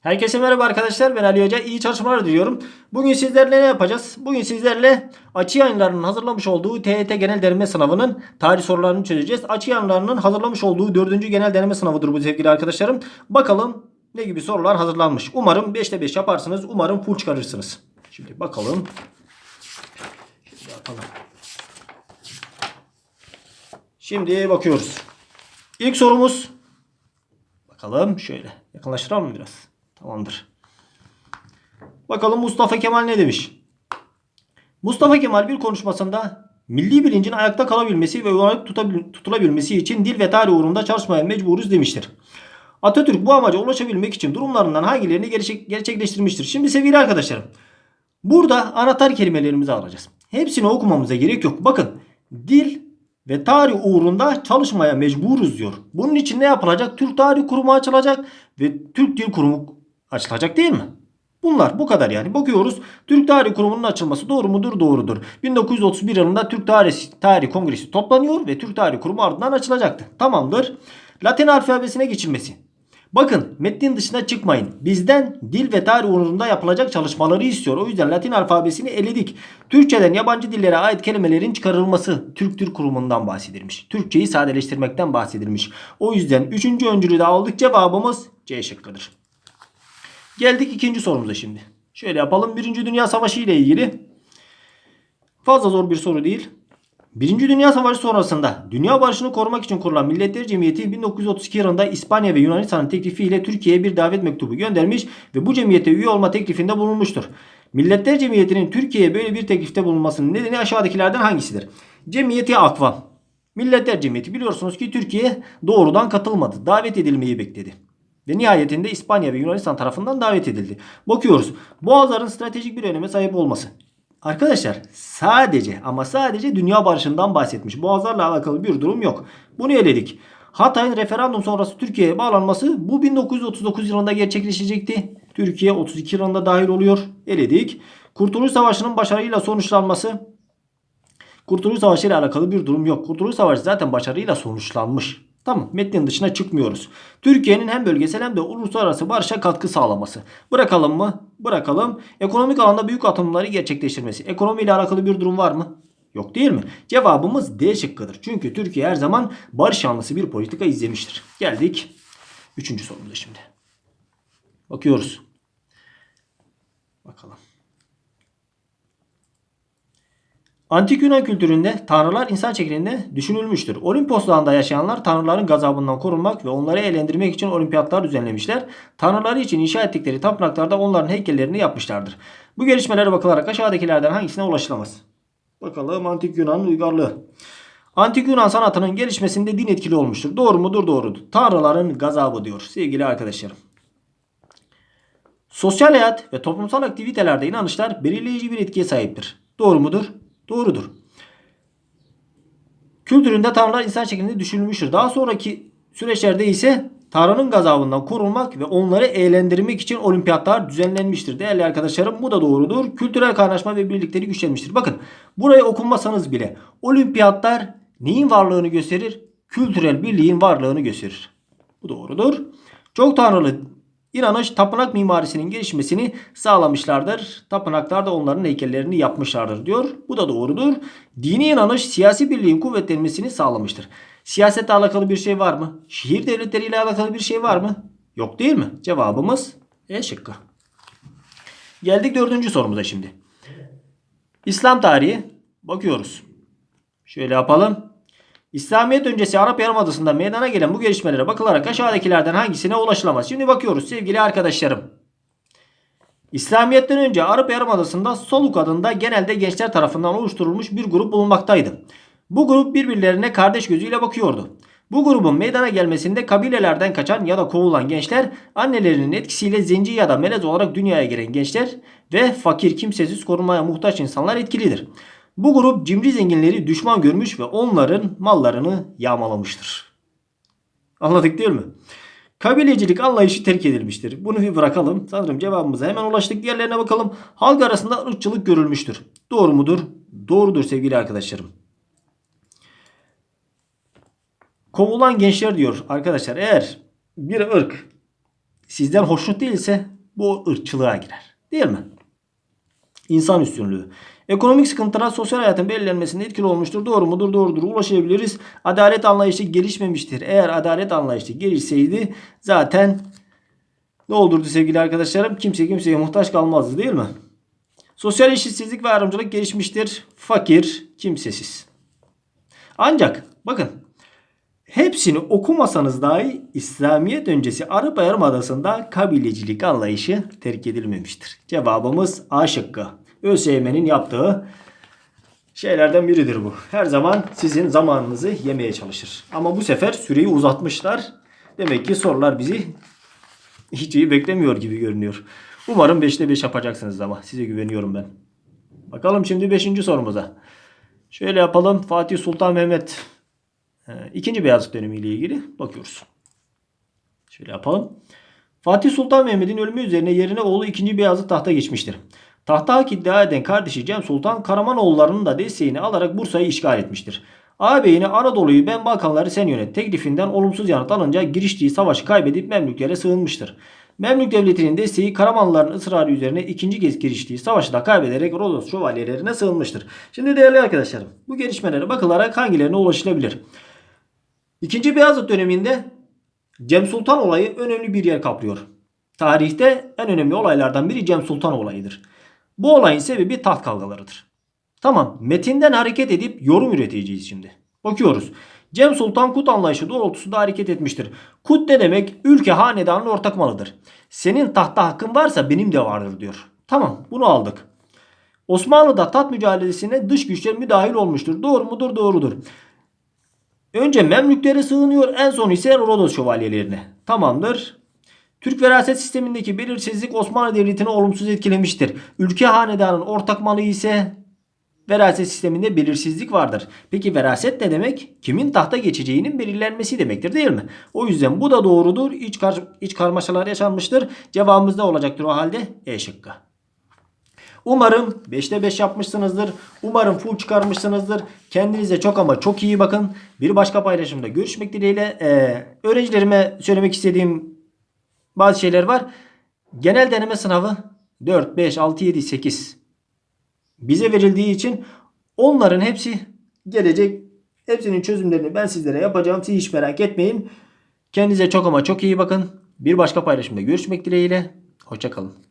Herkese merhaba arkadaşlar. Ben Ali Hoca. İyi çalışmalar diliyorum. Bugün sizlerle ne yapacağız? Bugün sizlerle Açı Yayınları'nın hazırlamış olduğu TYT Genel Deneme Sınavı'nın tarih sorularını çözeceğiz. Açı Yayınları'nın hazırlamış olduğu 4. Genel Deneme Sınavı'dır bu sevgili arkadaşlarım. Bakalım ne gibi sorular hazırlanmış. Umarım 5'te 5 yaparsınız. Umarım full çıkarırsınız. Şimdi bakalım. Şimdi yapalım. Şimdi bakıyoruz. İlk sorumuz Bakalım şöyle yakınlaştıralım mı biraz? Tamamdır. Bakalım Mustafa Kemal ne demiş? Mustafa Kemal bir konuşmasında milli bilincin ayakta kalabilmesi ve tutabil- tutulabilmesi için dil ve tarih uğrunda çalışmaya mecburuz demiştir. Atatürk bu amaca ulaşabilmek için durumlarından hangilerini gerçek, gerçekleştirmiştir? Şimdi sevgili arkadaşlarım burada anahtar kelimelerimizi alacağız. Hepsini okumamıza gerek yok. Bakın dil ve tarih uğrunda çalışmaya mecburuz diyor. Bunun için ne yapılacak? Türk Tarih Kurumu açılacak ve Türk Dil Kurumu açılacak değil mi? Bunlar bu kadar yani. Bakıyoruz. Türk Tarih Kurumu'nun açılması doğru mudur? Doğrudur. 1931 yılında Türk Tarih, Tarih Kongresi toplanıyor ve Türk Tarih Kurumu ardından açılacaktı. Tamamdır. Latin alfabesine geçilmesi. Bakın metnin dışına çıkmayın. Bizden dil ve tarih uğrunda yapılacak çalışmaları istiyor. O yüzden Latin alfabesini eledik. Türkçeden yabancı dillere ait kelimelerin çıkarılması Türk Dil Kurumu'ndan bahsedilmiş. Türkçeyi sadeleştirmekten bahsedilmiş. O yüzden üçüncü öncülü de aldık. Cevabımız C şıkkıdır. Geldik ikinci sorumuza şimdi. Şöyle yapalım. Birinci Dünya Savaşı ile ilgili. Fazla zor bir soru değil. Birinci Dünya Savaşı sonrasında dünya barışını korumak için kurulan Milletler Cemiyeti 1932 yılında İspanya ve Yunanistan'ın teklifiyle Türkiye'ye bir davet mektubu göndermiş ve bu cemiyete üye olma teklifinde bulunmuştur. Milletler Cemiyeti'nin Türkiye'ye böyle bir teklifte bulunmasının nedeni aşağıdakilerden hangisidir? Cemiyeti akvam. Milletler Cemiyeti biliyorsunuz ki Türkiye doğrudan katılmadı. Davet edilmeyi bekledi. Ve nihayetinde İspanya ve Yunanistan tarafından davet edildi. Bakıyoruz. Boğazların stratejik bir öneme sahip olması. Arkadaşlar sadece ama sadece dünya barışından bahsetmiş. Boğazlarla alakalı bir durum yok. Bunu eledik. Hatay'ın referandum sonrası Türkiye'ye bağlanması bu 1939 yılında gerçekleşecekti. Türkiye 32 yılında dahil oluyor. Eledik. Kurtuluş Savaşı'nın başarıyla sonuçlanması. Kurtuluş Savaşı ile alakalı bir durum yok. Kurtuluş Savaşı zaten başarıyla sonuçlanmış. Tamam metnin dışına çıkmıyoruz. Türkiye'nin hem bölgesel hem de uluslararası barışa katkı sağlaması. Bırakalım mı? Bırakalım. Ekonomik alanda büyük atımları gerçekleştirmesi. Ekonomiyle alakalı bir durum var mı? Yok değil mi? Cevabımız D şıkkıdır. Çünkü Türkiye her zaman barış yanlısı bir politika izlemiştir. Geldik. Üçüncü sorumuza şimdi. Bakıyoruz. Bakalım. Antik Yunan kültüründe tanrılar insan şeklinde düşünülmüştür. Olimpos dağında yaşayanlar tanrıların gazabından korunmak ve onları eğlendirmek için olimpiyatlar düzenlemişler. Tanrıları için inşa ettikleri tapınaklarda onların heykellerini yapmışlardır. Bu gelişmelere bakılarak aşağıdakilerden hangisine ulaşılamaz? Bakalım Antik Yunan uygarlığı. Antik Yunan sanatının gelişmesinde din etkili olmuştur. Doğru mudur? Doğrudur. Tanrıların gazabı diyor sevgili arkadaşlarım. Sosyal hayat ve toplumsal aktivitelerde inanışlar belirleyici bir etkiye sahiptir. Doğru mudur? Doğrudur. Kültüründe tanrılar insan şeklinde düşünülmüştür. Daha sonraki süreçlerde ise Tanrı'nın gazabından korunmak ve onları eğlendirmek için olimpiyatlar düzenlenmiştir. Değerli arkadaşlarım bu da doğrudur. Kültürel kaynaşma ve birlikleri güçlenmiştir. Bakın burayı okunmasanız bile olimpiyatlar neyin varlığını gösterir? Kültürel birliğin varlığını gösterir. Bu doğrudur. Çok tanrılı inanış tapınak mimarisinin gelişmesini sağlamışlardır. Tapınaklar da onların heykellerini yapmışlardır diyor. Bu da doğrudur. Dini inanış siyasi birliğin kuvvetlenmesini sağlamıştır. Siyasetle alakalı bir şey var mı? Şehir devletleriyle alakalı bir şey var mı? Yok değil mi? Cevabımız E şıkkı. Geldik dördüncü sorumuza şimdi. İslam tarihi bakıyoruz. Şöyle yapalım. İslamiyet öncesi Arap Yarımadası'nda meydana gelen bu gelişmelere bakılarak aşağıdakilerden hangisine ulaşılamaz? Şimdi bakıyoruz sevgili arkadaşlarım. İslamiyet'ten önce Arap Yarımadası'nda Soluk adında genelde gençler tarafından oluşturulmuş bir grup bulunmaktaydı. Bu grup birbirlerine kardeş gözüyle bakıyordu. Bu grubun meydana gelmesinde kabilelerden kaçan ya da kovulan gençler, annelerinin etkisiyle zenci ya da melez olarak dünyaya gelen gençler ve fakir kimsesiz korunmaya muhtaç insanlar etkilidir. Bu grup cimri zenginleri düşman görmüş ve onların mallarını yağmalamıştır. Anladık değil mi? Kabilecilik anlayışı terk edilmiştir. Bunu bir bırakalım. Sanırım cevabımıza hemen ulaştık. Diğerlerine bakalım. Halk arasında ırkçılık görülmüştür. Doğru mudur? Doğrudur sevgili arkadaşlarım. Kovulan gençler diyor arkadaşlar eğer bir ırk sizden hoşnut değilse bu ırkçılığa girer. Değil mi? İnsan üstünlüğü. Ekonomik sıkıntılar sosyal hayatın belirlenmesinde etkili olmuştur. Doğru mudur? Doğrudur. Ulaşabiliriz. Adalet anlayışı gelişmemiştir. Eğer adalet anlayışı gelişseydi zaten ne olurdu sevgili arkadaşlarım? Kimse kimseye muhtaç kalmazdı değil mi? Sosyal eşitsizlik ve ayrımcılık gelişmiştir. Fakir, kimsesiz. Ancak bakın hepsini okumasanız dahi İslamiyet öncesi Arap Yarımadası'nda kabilecilik anlayışı terk edilmemiştir. Cevabımız A şıkkı. ÖSYM'nin yaptığı şeylerden biridir bu. Her zaman sizin zamanınızı yemeye çalışır. Ama bu sefer süreyi uzatmışlar. Demek ki sorular bizi hiç iyi beklemiyor gibi görünüyor. Umarım 5'te 5 yapacaksınız ama size güveniyorum ben. Bakalım şimdi 5. sorumuza. Şöyle yapalım. Fatih Sultan Mehmet ikinci Beyazıt dönemiyle ilgili bakıyoruz. Şöyle yapalım. Fatih Sultan Mehmet'in ölümü üzerine yerine oğlu 2. Beyazıt tahta geçmiştir. Tahta hak iddia eden kardeşi Cem Sultan Karamanoğullarının da desteğini alarak Bursa'yı işgal etmiştir. Ağabeyini Anadolu'yu ben Balkanları sen yönet teklifinden olumsuz yanıt alınca giriştiği savaşı kaybedip Memlüklere sığınmıştır. Memlük devletinin desteği Karamanlıların ısrarı üzerine ikinci kez giriştiği savaşı da kaybederek Rodos şövalyelerine sığınmıştır. Şimdi değerli arkadaşlarım bu gelişmelere bakılarak hangilerine ulaşılabilir? İkinci Beyazıt döneminde Cem Sultan olayı önemli bir yer kaplıyor. Tarihte en önemli olaylardan biri Cem Sultan olayıdır. Bu olayın sebebi taht kavgalarıdır. Tamam metinden hareket edip yorum üreteceğiz şimdi. Bakıyoruz. Cem Sultan Kut anlayışı doğrultusunda hareket etmiştir. Kut ne demek? Ülke hanedanın ortak malıdır. Senin tahta hakkın varsa benim de vardır diyor. Tamam bunu aldık. Osmanlı'da taht mücadelesine dış güçler müdahil olmuştur. Doğru mudur? Doğrudur. Önce Memlüklere sığınıyor en son ise Rodos şövalyelerine. Tamamdır. Türk veraset sistemindeki belirsizlik Osmanlı Devleti'ni olumsuz etkilemiştir. Ülke hanedanın ortak malı ise veraset sisteminde belirsizlik vardır. Peki veraset ne demek? Kimin tahta geçeceğinin belirlenmesi demektir değil mi? O yüzden bu da doğrudur. İç, kar iç karmaşalar yaşanmıştır. Cevabımız ne olacaktır o halde? E şıkkı. Umarım 5'te 5 yapmışsınızdır. Umarım full çıkarmışsınızdır. Kendinize çok ama çok iyi bakın. Bir başka paylaşımda görüşmek dileğiyle. Ee, öğrencilerime söylemek istediğim bazı şeyler var. Genel deneme sınavı 4, 5, 6, 7, 8 bize verildiği için onların hepsi gelecek. Hepsinin çözümlerini ben sizlere yapacağım. Siz hiç merak etmeyin. Kendinize çok ama çok iyi bakın. Bir başka paylaşımda görüşmek dileğiyle. Hoşçakalın.